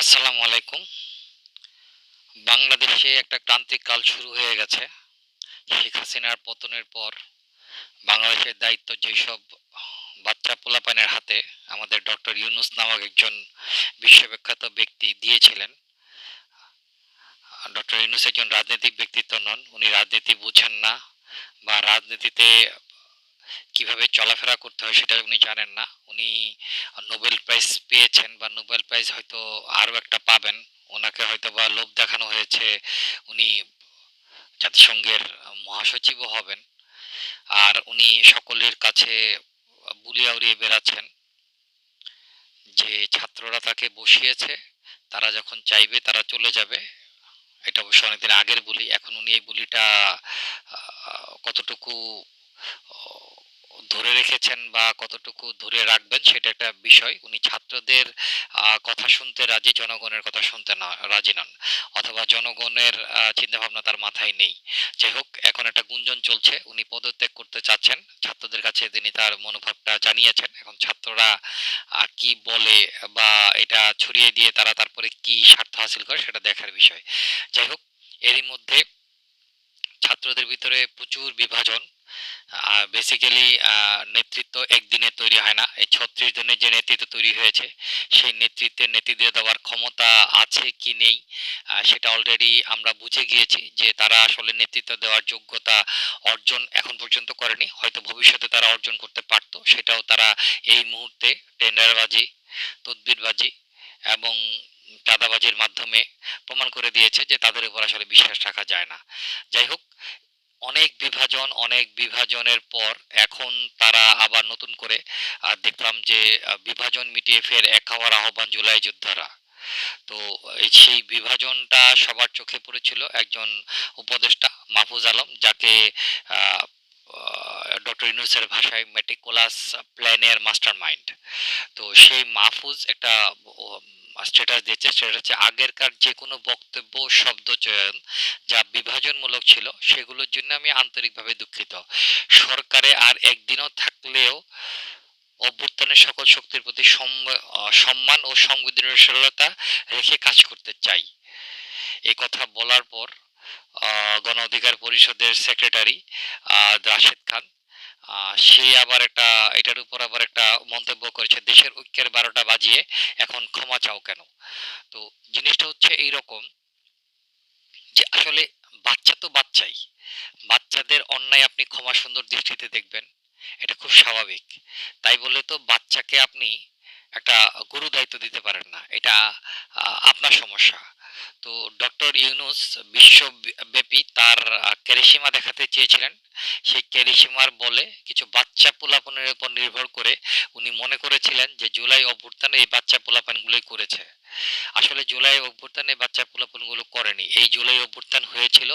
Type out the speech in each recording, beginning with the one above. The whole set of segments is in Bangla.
আসসালামু আলাইকুম। বাংলাদেশে একটা ক্রান্তিক কাল শুরু হয়ে গেছে। শেখ হাসিনার পতনের পর বাংলাদেশের দায়িত্ব যেসব বাচ্চা পোলাপানের হাতে আমাদের ডক্টর ইউনুস নামক একজন বিশ্ববিখ্যাত ব্যক্তি দিয়েছিলেন, ডক্টর ইউনুস একজন রাজনৈতিক ব্যক্তিত্ব নন, উনি রাজনীতি বুঝেন না বা রাজনীতিতে কীভাবে চলাফেরা করতে হয় সেটা উনি জানেন না। উনি নোবেল প্রাইজ পেয়েছেন বা নোবেল প্রাইজ হয়তো আরও একটা পাবেন। ওনাকে হয়তো বা লোভ দেখানো হয়েছে, উনি জাতিসংঘের মহাসচিবও হবেন। আর উনি সকলের কাছে বুলিয়া উড়িয়ে বেড়াচ্ছেন যে ছাত্ররা তাকে বসিয়েছে, তারা যখন চাইবে তারা চলে যাবে। এটা অবশ্য অনেকদিন আগের বলি, এখন উনি এই বলিটা কতটুকু ধরে রেখেছেন বা কতটুকু ধরে রাখবেন সেটা একটা বিষয়। উনি ছাত্রদের কথা শুনতে রাজি, জনগণের কথা শুনতে না, রাজি নন। অথবা জনগণের চিন্তা ভাবনা তার মাথায় নেই। যাই হোক, এখন একটা গুঞ্জন চলছে। উনি পদত্যাগ করতে চাচ্ছেন। ছাত্রদের কাছে তিনি তার মনোভাবটা জানিয়েছেন। এখন ছাত্ররা কি বলে বা এটা ছড়িয়ে দিয়ে তারা তারপরে কি স্বার্থ হাসিল করে সেটা দেখার বিষয়। যাই হোক, এরই মধ্যে ছাত্রদের ভিতরে প্রচুর বিভাজন। বেসিক্যালি নেতৃত্ব একদিনে তৈরি হয় না। এই ছত্রিশ জনের যে নেতৃত্ব তৈরি হয়েছে, সেই নেতৃত্বের নেতৃত্ব দেওয়ার ক্ষমতা আছে কি নেই সেটা অলরেডি আমরা বুঝে গিয়েছি যে তারা আসলে নেতৃত্ব দেওয়ার যোগ্যতা অর্জন এখন পর্যন্ত করেনি। হয়তো ভবিষ্যতে তারা অর্জন করতে পারতো, সেটাও তারা এই মুহূর্তে টেন্ডারবাজি, তদবিরবাজি এবং চাঁদাবাজির মাধ্যমে প্রমাণ করে দিয়েছে যে তাদের উপর আসলে বিশ্বাস রাখা যায় না। যাই হোক অনেক বিভাজন, অনেক বিভাজনের পর এখন তারা আবার নতুন করে দেখলাম যে বিভাজন মিটিয়ে ফের এক হওয়ার আহ্বান জুলাই যোদ্ধারা। তো সেই বিভাজনটা সবার চোখে পড়েছিল একজন উপদেষ্টা মাহফুজ আলম, যাকে ডক্টর ইউনুসের ভাষায় মেটিকুলাস প্ল্যানের মাস্টার মাইন্ড তো সেই মাহফুজ একটা স্ট্যাটাস দিয়েছে সেটা হচ্ছে আগেরকার যে কোনো বক্তব্য, শব্দ চয়ন যা বিভাজনমূলক ছিল, সেগুলোর জন্য আমি আন্তরিকভাবে দুঃখিত। সরকারে আর একদিনও থাকলেও অভ্যুত্থানের সকল শক্তির প্রতি সম- সম্মান ও সংবেদনশীলতা রেখে কাজ করতে চাই। এই কথা বলার পর গণ অধিকার পরিষদের সেক্রেটারি রাশেদ খান সে আবার একটা, এটার উপর আবার একটা মন্তব্য করেছে, দেশের ঐক্যের বারোটা বাজিয়ে এখন ক্ষমা চাও কেন? তো জিনিসটা হচ্ছে এইরকম যে আসলে বাচ্চা তো বাচ্চাই। বাচ্চাদের অন্যায় আপনি ক্ষমা সুন্দর দৃষ্টিতে দেখবেন, এটা খুব স্বাভাবিক। তাই বলে তো বাচ্চাকে আপনি একটা গুরু দায়িত্ব দিতে পারেন না। এটা আপনার সমস্যা। তো ডক্টর ইউনুস বিশ্বব্যাপী তার ক্যারিসিমা দেখাতে চেয়েছিলেন। সেই ক্যারিসিমার বলে কিছু বাচ্চা পোলাপনের উপর নির্ভর করে উনি মনে করেছিলেন যে জুলাই অভ্যুত্থানে এই বাচ্চা পোলাপানগুলোই করেছে। আসলে জুলাই অভ্যুত্থানে বাচ্চা পোলাপনগুলো করেনি। এই জুলাই অভ্যুত্থান হয়েছিল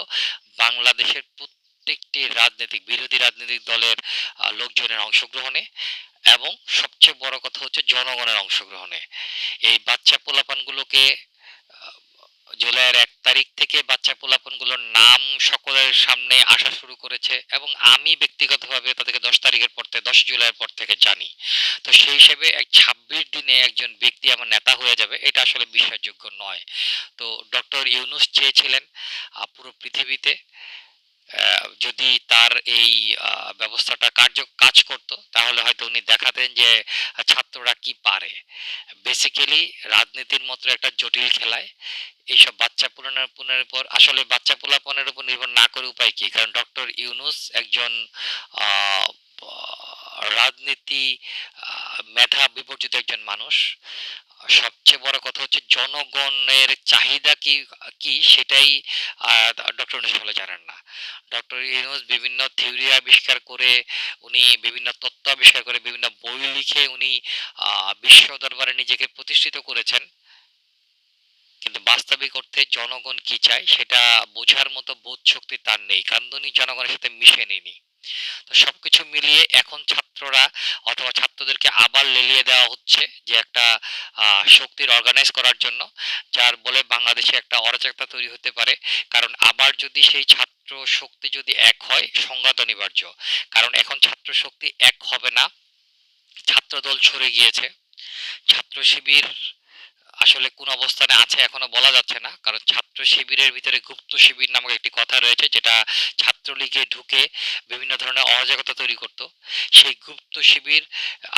বাংলাদেশের প্রত্যেকটি রাজনৈতিক, বিরোধী রাজনৈতিক দলের লোকজনের অংশগ্রহণে এবং সবচেয়ে বড় কথা হচ্ছে জনগণের অংশগ্রহণে। এই বাচ্চা পোলাপানগুলোকে জুলাইয়ের এক তারিখ থেকে বাচ্চা পোলাপনগুলোর নাম সকলের সামনে আসা শুরু করেছে এবং আমি ব্যক্তিগতভাবে তাদেরকে দশ তারিখের পর থেকে, দশ জুলাইয়ের পর থেকে জানি। তো সেই হিসেবে এক ছাব্বিশ দিনে একজন ব্যক্তি আমার নেতা হয়ে যাবে, এটা আসলে বিশ্বাসযোগ্য নয়। তো ডক্টর ইউনুস চেয়েছিলেন পুরো পৃথিবীতে যদি তার এই ব্যবস্থাটা কার্য, কাজ করত, তাহলে হয়তো উনি দেখাতেন যে ছাত্ররা কি পারে। বেসিক্যালি রাজনীতির মতো একটা জটিল খেলায় এইসব বাচ্চা পুনর উপর, আসলে বাচ্চা পোলাপনের উপর নির্ভর না করে উপায় কি? কারণ ডক্টর ইউনুস একজন রাজনীতি মেধা বিবর্জিত একজন মানুষ। সবচেয়ে বড় কথা হচ্ছে জনগণের চাহিদা কি কি সেটাই ডক্টর ইউনুস ভালো জানেন না। ডক্টর ইউনুস বিভিন্ন থিওরি আবিষ্কার করে, উনি বিভিন্ন তত্ত্ব আবিষ্কার করে, বিভিন্ন বই লিখে উনি বিশ্ব দরবারে নিজেকে প্রতিষ্ঠিত করেছেন। কিন্তু বাস্তবিক অর্থে জনগণ কি চায় সেটা বোঝার মতো বোধ শক্তি তার নেই। কারণ উনি জনগণের সাথে মিশে নেনি তো সবকিছু মিলিয়ে এখন ছাত্ররা অথবা ছাত্রদেরকে আবার লেলিয়ে দেওয়া হচ্ছে যে একটা শক্তির অর্গানাইজ করার জন্য, যার বলে বাংলাদেশে একটা অরাজকতা তৈরি হতে পারে। কারণ আবার যদি সেই ছাত্র শক্তি যদি এক হয়, সংঘাত অনিবার্য। কারণ এখন ছাত্র শক্তি এক হবে না। ছাত্রদল সরে গিয়েছে। ছাত্র শিবির আসলে কোন অবস্থানে আছে এখনও বলা যাচ্ছে না। কারণ ছাত্র শিবিরের ভিতরে গুপ্ত শিবির নামক একটি কথা রয়েছে, যেটা ছাত্রলীগে ঢুকে বিভিন্ন ধরনের অরাজকতা তৈরি করত। সেই গুপ্ত শিবির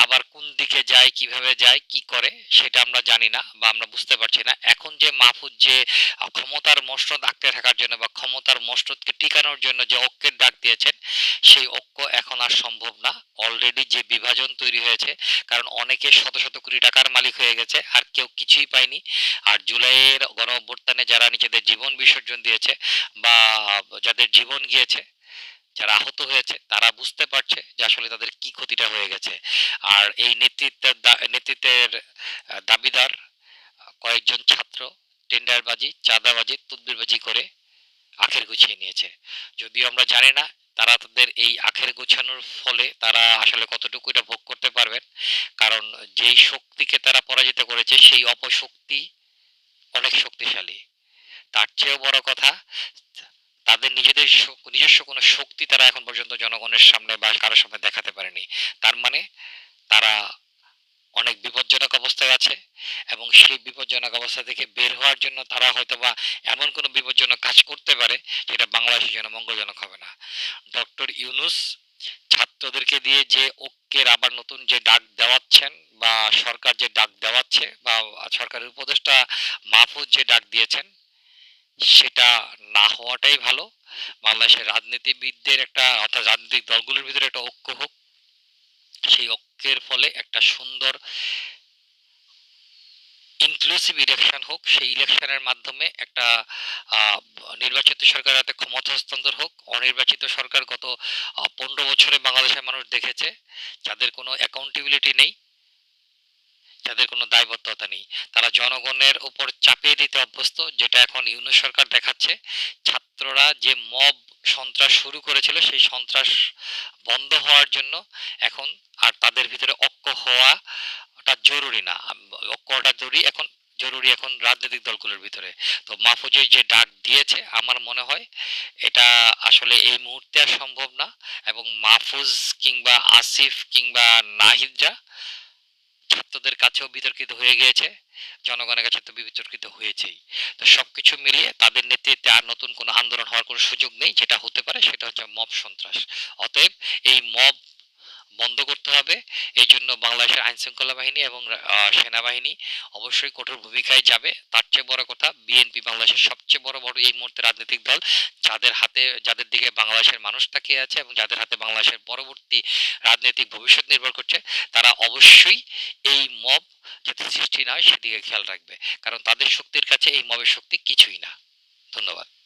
আবার কোন দিকে যায়, কীভাবে যায়, কি করে, সেটা আমরা জানি না বা আমরা বুঝতে পারছি না। এখন যে মাহফুজ, যে ক্ষমতার মসনদ আঁকড়ে থাকার জন্য বা ক্ষমতার মসনদকে টিকানোর জন্য যে ঐক্যের ডাক দিয়েছেন, সেই ঐক্য এখন আর সম্ভব না। অলরেডি যে বিভাজন তৈরি হয়েছে, কারণ অনেকে শত শত কোটি টাকার মালিক হয়ে গেছে, আর কেউ কিছুই পায়নি আর জুলাইয়ের গণ অভ্যুত্থানে যারা নিজেদের জীবন বিসর্জন দিয়েছে বা যাদের জীবন গিয়েছে, যারা আহত হয়েছে, তারা বুঝতে পারছে যে আসলে তাদের কি ক্ষতিটা হয়ে গেছে। আর এই নেতৃত্বের নেতৃত্বের দাবিদার, কয়েকজন ছাত্র টেন্ডারবাজি, চাঁদাবাজি, তদবিরবাজি করে আখের গুছিয়ে নিয়েছে। যদিও আমরা জানি না তারা তাদের এই আখের গোছানোর ফলে তারা আসলে কতটুকু এটা ভোগ করতে পারবেন। কারণ যেই শক্তিকে তারা পরাজিত করেছে, সেই অপশক্তি অনেক শক্তিশালী। তার চেয়েও বড় কথা, তাদের নিজেদের নিজস্ব কোনো শক্তি তারা এখন পর্যন্ত জনগণের সামনে বা কারোর সামনে দেখাতে পারেনি। তার মানে তারা অনেক বিপজ্জনক অবস্থায় আছে এবং সেই বিপজ্জনক অবস্থা থেকে বের হওয়ার জন্য তারা হয়তো বা এমন কোনো বিপজ্জনক কাজ করতে পারে যেটা বাংলাদেশের জন্য মঙ্গলজনক হবে না ডক্টর ইউনুস ছাত্রদেরকে দিয়ে যে ঐক্যের আবার নতুন যে ডাক দেওয়াচ্ছেন বা সরকার যে ডাক দেওয়াচ্ছে বা সরকারের উপদেষ্টা মাহফুজ যে ডাক দিয়েছেন, সেটা না হওয়াটাই ভালো। বাংলাদেশের রাজনীতিবিদদের একটা অর্থাৎ রাজনৈতিক দলগুলোর ভিতরে একটা ঐক্য হোক, সেই ঐক্যের ফলে একটা সুন্দর ইনক্লুসিভ ইলেকশন হোক, সেই ইলেকশনের মাধ্যমে একটা নির্বাচিত সরকার হাতে ক্ষমতা হস্তান্তর হোক। অনির্বাচিত সরকার গত পনেরো বছরে বাংলাদেশের মানুষ দেখেছে, যাদের কোনো অ্যাকাউন্টেবিলিটি নেই, যাদের কোনো দায়বদ্ধতা নেই। তারা জনগণের উপর চাপিয়ে দিতে অভ্যস্ত, যেটা এখন ইউনুস সরকার দেখাচ্ছে। ছাত্ররা যে মব সন্ত্রাস শুরু করেছিল, সেই সন্ত্রাস বন্ধ হওয়ার জন্য এখন আর তাদের ভিতরে ঐক্য হওয়াটা জরুরি না। ঐক্যটা জরুরি এখন জরুরি এখন রাজনৈতিক দলগুলোর ভিতরে। তো মাহফুজের যে ডাক দিয়েছে, আমার মনে হয় এটা আসলে এই মুহূর্তে আর সম্ভব না এবং মাহফুজ কিংবা আসিফ কিংবা নাহিদরা ছাত্রদের কাছেও বিতর্কিত হয়ে গিয়েছে, জনগণের কাছে তো বিতর্কিত হয়েছেই। তো সবকিছু মিলিয়ে তাদের নেতৃত্বে আর নতুন কোনো আন্দোলন হওয়ার কোনো সুযোগ নেই, যেটা হতে পারে সেটা হচ্ছে মব সন্ত্রাস। অতএব এই মব বন্ধ করতে হবে। এই জন্য বাংলাদেশের আইন শৃঙ্খলা বাহিনী এবং সেনাবাহিনী অবশ্যই কঠোর ভূমিকায় যাবে। তার চেয়ে বড় কথা বিএনপি বাংলাদেশের সবচেয়ে বড় বড় এই মুহূর্তে রাজনৈতিক দল, যাদের হাতে, যাদের দিকে বাংলাদেশের মানুষ তাকিয়ে আছে এবং যাদের হাতে বাংলাদেশের পরবর্তী রাজনৈতিক ভবিষ্যৎ নির্ভর করছে, তারা অবশ্যই এই মব যাতে সৃষ্টি না হয় সেদিকে খেয়াল রাখবে। কারণ তাদের শক্তির কাছে এই মবের শক্তি কিছুই না। ধন্যবাদ।